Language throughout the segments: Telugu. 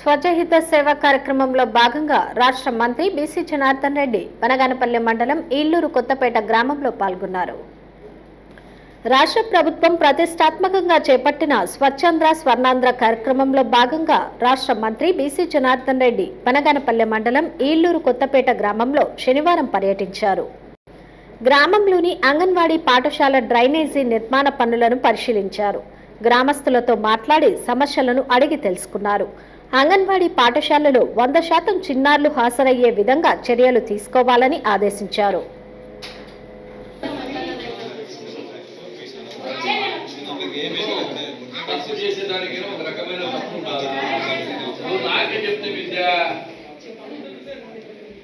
స్వచ్ఛహిత సేవ కార్యక్రమంలో భాగంగా రాష్ట్ర మంత్రి బీసీ జనార్దన్ రెడ్డి వనగానపల్లి మండలం ఈల్లూరు కొత్తపేట గ్రామంలో పాల్గొన్నారు. రాష్ట్ర ప్రభుత్వం ప్రతిష్టాత్మకంగా చేపట్టిన స్వచ్ఛంద్ర స్వర్ణాంధ్ర కార్యక్రమంలో భాగంగా రాష్ట్ర మంత్రి బీసీ జనార్దన్ రెడ్డి బనగానపల్లె మండలం ఈల్లూరు కొత్తపేట గ్రామంలో శనివారం పర్యటించారు. గ్రామంలోని అంగన్వాడీ పాఠశాల డ్రైనేజీ నిర్మాణ పనులను పరిశీలించారు. గ్రామస్తులతో మాట్లాడి సమస్యలను అడిగి తెలుసుకున్నారు. అంగన్వాడీ పాఠశాలలో వంద శాతం చిన్నారులు హాజరయ్యే విధంగా చర్యలు తీసుకోవాలని ఆదేశించారు.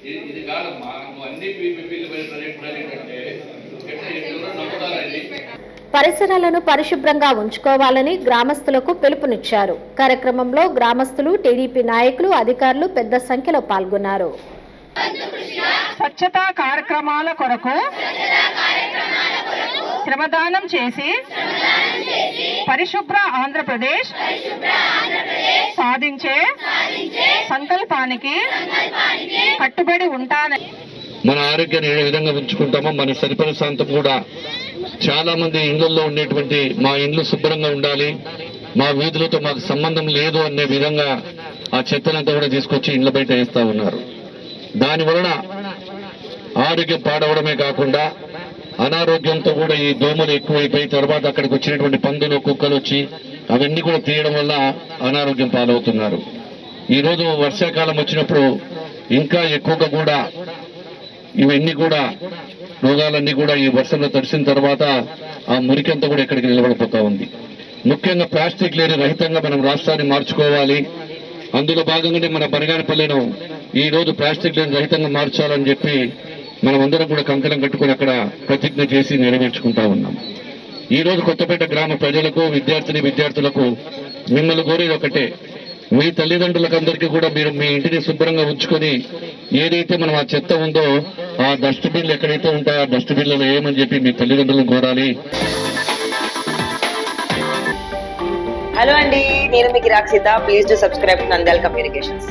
ఇది- కాదమ్మా నువ్వు అన్ని పీపీపీలు ప్రెజెంట్ పరిసరాలను పరిశుభ్రంగా ఉంచుకోవాలని గ్రామస్తులకు పిలుపునిచ్చారు. కార్యక్రమంలో గ్రామస్తులు టీడీపీ నాయకులు అధికారులు పెద్ద సంఖ్యలో పాల్గొన్నారు. స్వచ్ఛతా కార్యక్రమాల కొరకు శ్రమదానం చేసి పరిశుభ్ర ఆంధ్రప్రదేశ్ సాధించే సంకల్పానికి కట్టుబడి ఉంటానని మన ఆరోగ్యాన్ని ఏ విధంగా ఉంచుకుంటామో మన సరిపడ ప్రాంతం కూడా చాలా మంది ఇళ్ళలో ఉండేటువంటి మా ఇండ్లు శుభ్రంగా ఉండాలి మా వీధులతో మాకు సంబంధం లేదు అనే విధంగా ఆ చెత్తనంతా కూడా తీసుకొచ్చి ఇండ్ల బయట వేస్తూ ఉన్నారు. దాని వలన ఆరోగ్యం పాడవడమే కాకుండా అనారోగ్యంతో కూడా ఈ దోమలు ఎక్కువైపోయి తర్వాత అక్కడికి వచ్చినటువంటి పందులు కుక్కలు వచ్చి అవన్నీ కూడా తీయడం వల్ల అనారోగ్యం పాలవుతున్నారు. ఈరోజు వర్షాకాలం వచ్చినప్పుడు ఇంకా ఎక్కువగా కూడా ఇవన్నీ కూడా రోగాలన్నీ కూడా ఈ వర్షంలో తడిసిన తర్వాత ఆ మురికంతా కూడా ఇక్కడికి నిలబడిపోతా ఉంది. ముఖ్యంగా ప్లాస్టిక్ లేని రహితంగా మనం రాష్ట్రాన్ని మార్చుకోవాలి. అందులో భాగంగానే మన బనగానపల్లెను ఈ రోజు ప్లాస్టిక్ లేని రహితంగా మార్చాలని చెప్పి మనం అందరం కూడా కంకణం కట్టుకుని అక్కడ ప్రతిజ్ఞ చేసి నెరవేర్చుకుంటా ఉన్నాం. ఈ రోజు కొత్తపేట గ్రామ ప్రజలకు విద్యార్థిని విద్యార్థులకు మిమ్మల్ని కోరేది ఒకటే. మీ తల్లిదండ్రులకు అందరికీ కూడా మీరు మీ ఇంటిని శుభ్రంగా ఉంచుకొని ఏదైతే మనం ఆ చెత్త ఉందో ఆ డస్ట్బిన్లు ఎక్కడైతే ఉంటాయో ఆ డస్ట్బిన్లలో ఏమని చెప్పి మీ తల్లిదండ్రులను కోరాలి. హలో అండి నేను మీకు Rakshita please to subscribe Nandyala communications